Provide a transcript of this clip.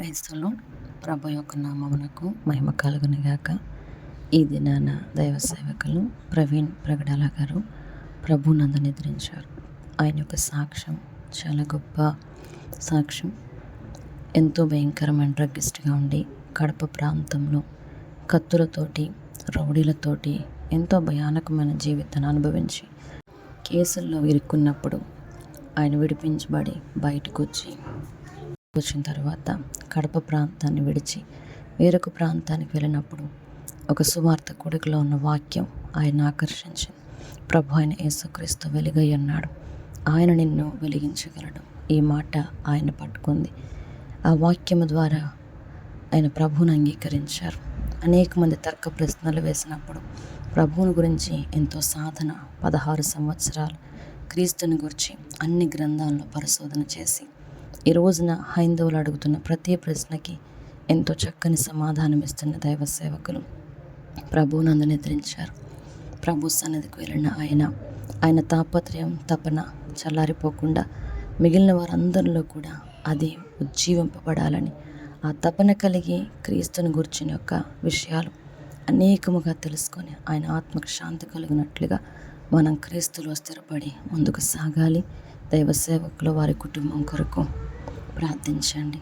క్రైస్తవులు ప్రభు యొక్క నామమునకు మహిమ కలుగునిగాక ఈ దినాన దైవ సేవకులు ప్రవీణ్ ప్రగడాల గారు ప్రభునందు నిద్రించారు. ఆయన యొక్క సాక్ష్యం చాలా గొప్ప సాక్ష్యం. ఎంతో భయంకరమైన డ్రగ్గిస్ట్గా ఉండి కడప ప్రాంతంలో కత్తులతోటి రౌడీలతోటి ఎంతో భయానకమైన జీవితాన్ని అనుభవించి కేసుల్లో ఇరుక్కున్నప్పుడు ఆయన విడిపించబడి బయటకు వచ్చి వచ్చిన తర్వాత కడప ప్రాంతాన్ని విడిచి వేరొక ప్రాంతానికి వెళ్ళినప్పుడు ఒక సువార్త కొడుకులో ఉన్న వాక్యం ఆయన ఆకర్షించింది ప్రభు ఆయన యేసుక్రీస్తు వెలుగై ఉన్నాడు. ఆయన నిన్ను వెలిగించగలడు. ఈ మాట ఆయన పట్టుకుంది. ఆ వాక్యము ద్వారా ఆయన ప్రభువును అంగీకరించారు. అనేక మంది తర్క ప్రశ్నలు వేసినప్పుడు ప్రభువుని గురించి ఎంతో సాధన పదహారు సంవత్సరాలు క్రీస్తుని గురించి అన్ని గ్రంథాల్లో పరిశోధన చేసి ఈ రోజున హైందవులు అడుగుతున్న ప్రతి ప్రశ్నకి ఎంతో చక్కని సమాధానం ఇస్తున్న దైవ సేవకులు ప్రభువునందు నిద్రించారు. ప్రభు సన్నిధికి వెళ్ళిన ఆయన ఆయన తాపత్రయం తపన చల్లారిపోకుండా మిగిలిన వారందరిలో కూడా అది ఉజ్జీవింపబడాలని ఆ తపన కలిగి క్రీస్తుని గురించిన యొక్క విషయాలు అనేకముగా తెలుసుకొని ఆయన ఆత్మకు శాంతి కలిగినట్లుగా మనం క్రీస్తులో స్థిరపడి ముందుకు సాగాలి. దైవ సేవకులు వారి కుటుంబం కొరకు ప్రార్థించండి.